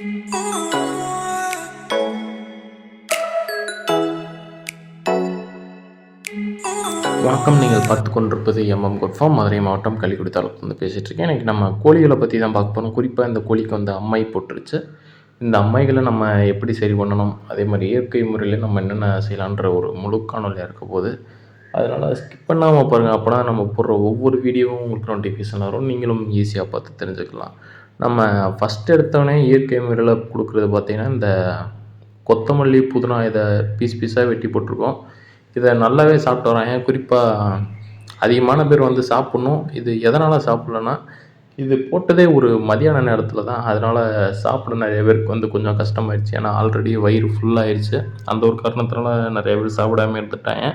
வணக்கம். நீங்கள் பார்த்து கொண்டிருப்பது எம்எம் குட்ஃபார்ம் மதுரை மாவட்டம் கள்ளிக்குடி வந்து பேசிகிட்டு இருக்கேன். இன்றைக்கி நம்ம கோழிகளை பற்றி தான் பார்க்க போகிறோம் குறிப்பாக இந்த கோழிக்கு வந்து அம்மை போட்டுருச்சு. இந்த அம்மைகளை நம்ம எப்படி சரி பண்ணணும்? அதே மாதிரி இயற்கை முறையில் நம்ம என்னென்ன செய்யலான்ற ஒரு முழு காணொலியாக இருக்க போது அதனால் ஸ்கிப் பண்ணாமல் பாருங்கள் அப்போ தான் நம்ம போடுற ஒவ்வொரு வீடியோவும் உங்களுக்கு நோட்டிஃபிகேஷன் வரும். நீங்களும் ஈஸியாக பார்த்து தெரிஞ்சுக்கலாம். நம்ம ஃபஸ்ட் எடுத்தோடனே இயற்கை முறையில் கொடுக்குறது பார்த்திங்கன்னா இந்த கொத்தமல்லி புதினா இதை பீஸ் பீஸாக வெட்டி போட்டிருக்கோம். இதை நல்லாவே சாப்பிட்டு வராங்க குறிப்பாக அதிகமான பேர் வந்து சாப்பிட்ணும். இது எதனால் சாப்பிட்லன்னா இது போட்டதே ஒரு மதியான நேரத்தில் தான். அதனால் சாப்பிட நிறைய பேருக்கு வந்து கொஞ்சம் கஷ்டமாயிடுச்சு. ஏன்னா ஆல்ரெடி வயிறு ஃபுல்லாகிடுச்சு அந்த ஒரு காரணத்தினால நிறைய பேர் சாப்பிடாம இருந்துட்டாங்க.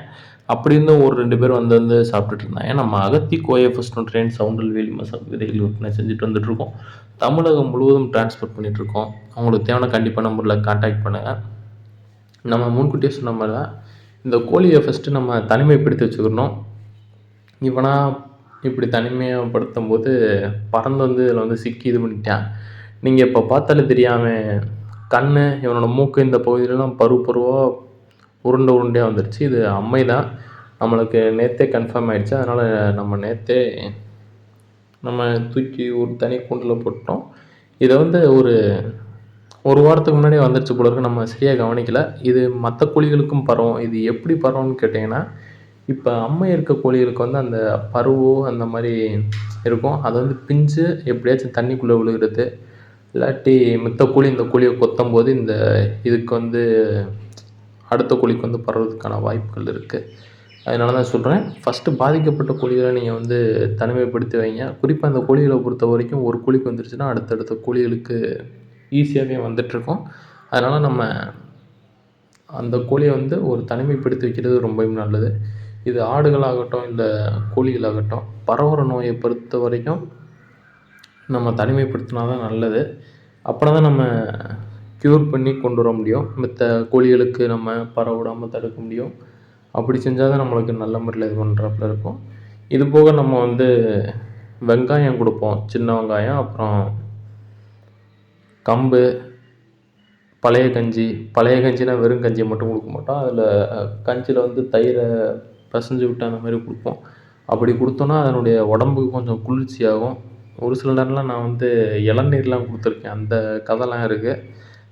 அப்படி இருந்தும் ஒரு ரெண்டு பேர் வந்து வந்து சாப்பிட்டுட்டு இருந்தாங்க. நம்ம அகத்தி கோயை ஃபஸ்ட் ட்ரெயின் சவுண்டல் வேலி மசா விதைகள் விற்பனை செஞ்சுட்டு வந்துட்டுருக்கோம் தமிழகம் முழுவதும் டிரான்ஸ்போர்ட் பண்ணிகிட்ருக்கோம் அவங்களுக்கு தேவையான கண்டிப்பாக நம்பரில் காண்டாக்ட் பண்ணுங்கள் நம்ம முன்கூட்டியே சொன்ன மாதிரி தான் இந்த கோழியை ஃபஸ்ட்டு நம்ம தனிமைப்படுத்தி வச்சுக்கணும். இவனா இப்படி தனிமைப்படுத்தும் போது பறந்து வந்து இதில் வந்து சிக்கி இது பண்ணிட்டான். நீங்கள் இப்போ பார்த்தாலே தெரியாமல் கண் இவனோட மூக்கு இந்த பகுதியிலலாம் பரு பருவாக உருண்டை உருண்டையாக வந்துருச்சு. இது அம்மை தான் நம்மளுக்கு நேற்றே கன்ஃபார்ம் ஆகிடுச்சு அதனால் நம்ம நேற்றே நம்ம தூக்கி ஒரு தனி கூண்டில் போட்டோம். இதை வந்து ஒரு ஒரு வாரத்துக்கு முன்னாடியே வந்துருச்சு போல இருக்கு. நம்ம சரியாக கவனிக்கல. இது மற்ற கோழிகளுக்கும் பரவும். இது எப்படி பரவும்னு கேட்டிங்கன்னா இப்போ அம்மை இருக்க கோழிகளுக்கு வந்து அந்த பருவோ அந்த மாதிரி இருக்கும். அதை வந்து பிஞ்சு எப்படியாச்சும் தண்ணிக்குள்ளே விழுகிறது. இல்லாட்டி மித்த கோழி இந்த கோழியை கொத்தும் போது இந்த இதுக்கு வந்து அடுத்த கோழிக்கு வந்து பரவுறதுக்கான வாய்ப்புகள் இருக்குது அதனால தான் சொல்கிறேன் ஃபஸ்ட்டு பாதிக்கப்பட்ட கோழிகளை நீங்கள் வந்து தனிமைப்படுத்தி வைங்க. குறிப்பாக அந்த கோழிகளை பொறுத்த வரைக்கும் ஒரு கோழிக்கு வந்துருச்சுன்னா அடுத்தடுத்த கோழிகளுக்கு ஈஸியாகவே வந்துட்டுருக்கும். அதனால் நம்ம அந்த கோழியை வந்து ஒரு தனிமைப்படுத்தி வைக்கிறது ரொம்பவும் நல்லது. இது ஆடுகளாகட்டும் இல்லை கோழிகளாகட்டும் பரவுற நோயை பொறுத்த வரைக்கும் நம்ம தனிமைப்படுத்தினா தான் நல்லது. அப்புறம் தான் நம்ம க்யூர் பண்ணி கொண்டு வர முடியும். மற்ற கோழிகளுக்கு நம்ம பரவ விடாமல் தடுக்க முடியும். அப்படி செஞ்சால் தான் நம்மளுக்கு நல்ல முறையில் இது பண்ணுறாப்புல இருக்கும். இது போக நம்ம வந்து வெங்காயம் கொடுப்போம். சின்ன வெங்காயம் அப்புறம் கம்பு பழைய கஞ்சி. பழைய கஞ்சினா வெறும் கஞ்சியை மட்டும் கொடுக்க மாட்டோம். அதில் கஞ்சியில் வந்து தயிரை பிசைஞ்சு விட்டு அந்த மாதிரி கொடுப்போம். அப்படி கொடுத்தோன்னா அதனுடைய உடம்புக்கு கொஞ்சம் குளிர்ச்சியாகும். ஒரு சில நேரம்லாம் நான் வந்து இளநீர்லாம் கொடுத்துருக்கேன். அந்த கதைலாம் இருக்குது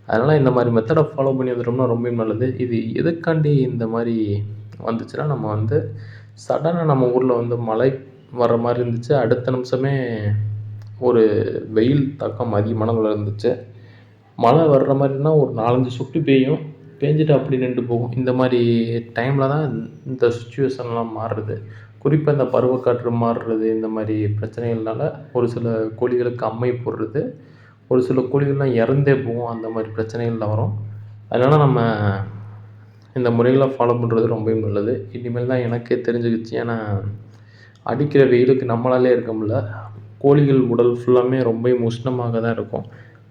அதனால் இந்த மாதிரி மெத்தடை ஃபாலோ பண்ணி வந்துட்டோம்னா ரொம்பவும் நல்லது. இது எதுக்காண்டி இந்த மாதிரி வந்துச்சுன்னா நம்ம வந்து சடனாக நம்ம ஊரில் வந்து மழை வர்ற மாதிரி இருந்துச்சு. அடுத்த நிமிஷமே ஒரு வெயில் தாக்கம் அதிகமான அளவில் இருந்துச்சு. மழை வர்ற மாதிரினா ஒரு நாலஞ்சு சொட்டு பெய்யும். பேஞ்சிட்டு அப்படி நின்று போகும். இந்த மாதிரி டைமில் தான் இந்த சுச்சுவேஷன்லாம் மாறுறது குறிப்பாக இந்த பருவக்காற்று மாறுறது இந்த மாதிரி பிரச்சனைகள்னால ஒரு சில கோழிகளுக்கு அம்மை போடுறது ஒரு சில கோழிகள்லாம் இறந்தே போகும். அந்த மாதிரி பிரச்சனைகள்லாம் வரும். அதனால் நம்ம இந்த முறைகளை ஃபாலோ பண்ணுறது ரொம்பவும் நல்லது. இனிமேல் தான் எனக்கே தெரிஞ்சுக்கிச்சு ஏன்னா அடிக்கிற வெயிலுக்கு நம்மளாலே இருக்க முடியல. கோழிகள் உடல் ஃபுல்லாமே ரொம்பவும் உஷ்ணமாக தான் இருக்கும்.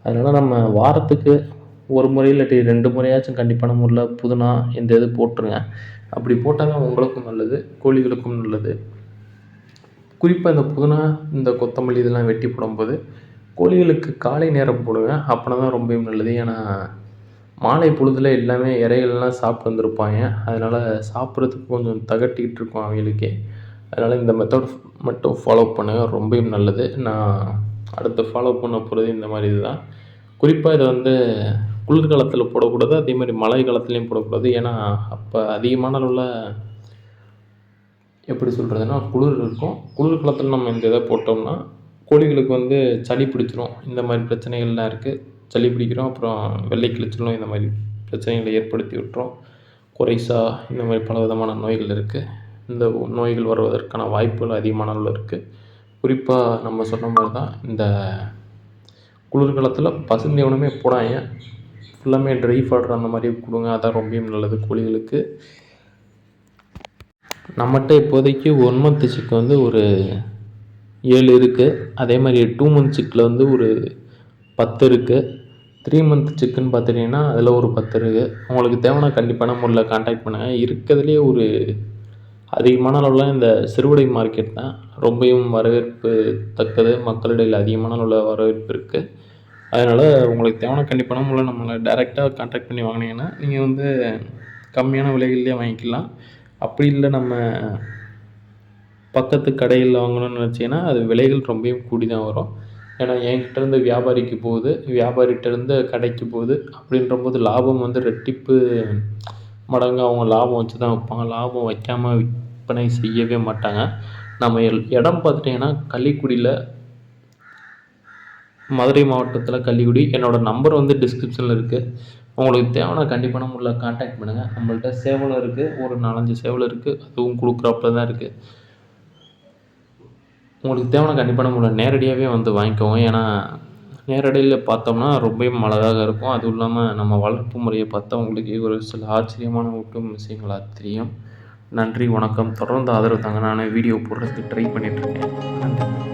அதனால் நம்ம வாரத்துக்கு ஒரு முறை இல்லாட்டி ரெண்டு முறையாச்சும் கண்டிப்பான முறையில் புதினா இந்த இது போட்டுருங்க. அப்படி போட்டால் தான் உங்களுக்கும் நல்லது கோழிகளுக்கும் நல்லது. குறிப்பாக இந்த புதினா இந்த கொத்தமல்லி இதெல்லாம் வெட்டி போடும்போது கோழிகளுக்கு காலை நேரம் போடுவேன். அப்படின்னா தான் ரொம்பவும் நல்லது. ஏன்னா மாலை பொழுதில் எல்லாமே இறைகள்லாம் சாப்பிட்டு வந்திருப்பாங்க. அதனால் சாப்பிட்றதுக்கு கொஞ்சம் தகட்டிக்கிட்டு இருக்கும் அவங்களுக்கே. அதனால் இந்த மெத்தட் மட்டும் ஃபாலோ பண்ணுங்கள் ரொம்பவும் நல்லது. நான் அடுத்து ஃபாலோ பண்ண போகிறது இந்த மாதிரி இதுதான். குறிப்பாக இதை வந்து குளிர்காலத்தில் போடக்கூடாது. அதே மாதிரி மழை காலத்துலேயும் போடக்கூடாது. ஏன்னா அப்போ அதிகமான அளவில் எப்படி சொல்கிறதுனா குளிர் இருக்கும். குளிர் காலத்தில் நம்ம இந்த இதை போட்டோம்னா கோழிகளுக்கு வந்து சளி பிடிச்சிரும். இந்த மாதிரி பிரச்சனைகள்லாம் இருக்குது சளி பிடிக்கிறோம். அப்புறம் வெள்ளை கிழிச்சலும் இந்த மாதிரி பிரச்சனைகளை ஏற்படுத்தி விட்டுரும். குறைசா இந்த மாதிரி பல விதமான நோய்கள் இருக்குது இந்த நோய்கள் வருவதற்கான வாய்ப்புகள் அதிகமான அளவில் இருக்குது குறிப்பாக நம்ம சொன்ன மாதிரி தான் இந்த குளிர்காலத்தில் பசுந்தீவனமே போடாங்க ஃபுல்லாமே ட்ரை ஃபாடர் அந்த மாதிரி கொடுங்க. அதான் ரொம்பவும் நல்லது கோழிகளுக்கு. நம்மகிட்ட இப்போதைக்கு ஒன் மந்த் சிக்கு வந்து ஒரு ஏழு இருக்குது அதே மாதிரி டூ மந்த் சிக்கில் வந்து ஒரு பத்து இருக்குது த்ரீ மந்த் சிக்குன்னு பார்த்துட்டிங்கன்னா அதில் ஒரு பத்து இருக்குது உங்களுக்கு தேவைன்னா கண்டிப்பான முறையில் காண்டாக்ட் பண்ணுங்கள் இருக்கிறதுலே ஒரு அதிகமான அளவில் இந்த சிறுவிடை மார்க்கெட் தான். ரொம்பவும் வரவேற்பு தக்கது. மக்களிடையில் அதிகமான அளவில் வரவேற்பு இருக்குது அதனால் உங்களுக்கு தேவையான கண்டிப்பான முறையில் நம்மளை டேரெக்டாக காண்டாக்ட் பண்ணி வாங்கினீங்கன்னா நீங்கள் வந்து கம்மியான விலைகள்லேயே வாங்கிக்கலாம். அப்படி இல்லை நம்ம பக்கத்து கடையில் வாங்கணும்னு நினச்சிங்கன்னா அது விலைகள் ரொம்பவும் கூடி தான் வரும். ஏன்னா என்கிட்டேருந்து வியாபாரிக்கு போகுது வியாபாரிகிட்டேருந்து கடைக்கு போகுது. அப்படின்றபோது லாபம் வந்து ரெட்டிப்பு மடங்கு அவங்க லாபம் வச்சு தான் வைப்பாங்க. லாபம் வைக்காமல் விற்பனை செய்யவே மாட்டாங்க. நம்ம எல் இடம் பார்த்துட்டிங்கன்னா கள்ளிக்குடியில் மதுரை மாவட்டத்தில் கள்ளிக்குடி. என்னோடய நம்பர் வந்து டிஸ்கிரிப்ஷனில் இருக்குது உங்களுக்கு தேவைன்னா கண்டிப்பாக நம்மள கான்டாக்ட் பண்ணுங்கள் நம்மள்ட்ட சேவலும் இருக்குது ஒரு நாலஞ்சு சேவல் இருக்குது அதுவும் கொடுக்குறாப்புல தான் இருக்குது உங்களுக்கு தேவையான கண்டிப்பான முறையில் நேரடியாகவே வந்து வாங்கிக்கோங்க ஏன்னா நேரடியில் பார்த்தோம்னா ரொம்பவும் அழகாக இருக்கும். அதுவும் இல்லாமல் நம்ம வளர்ப்பு முறையை பார்த்தா உங்களுக்கு ஒரு சில ஆச்சரியமான ஊட்டும் விஷயங்களாக தெரியும். நன்றி வணக்கம். தொடர்ந்து ஆதரவு தாங்க. நான் வீடியோ போடுறதுக்கு ட்ரை பண்ணிகிட்ருக்கேன் நன்றி.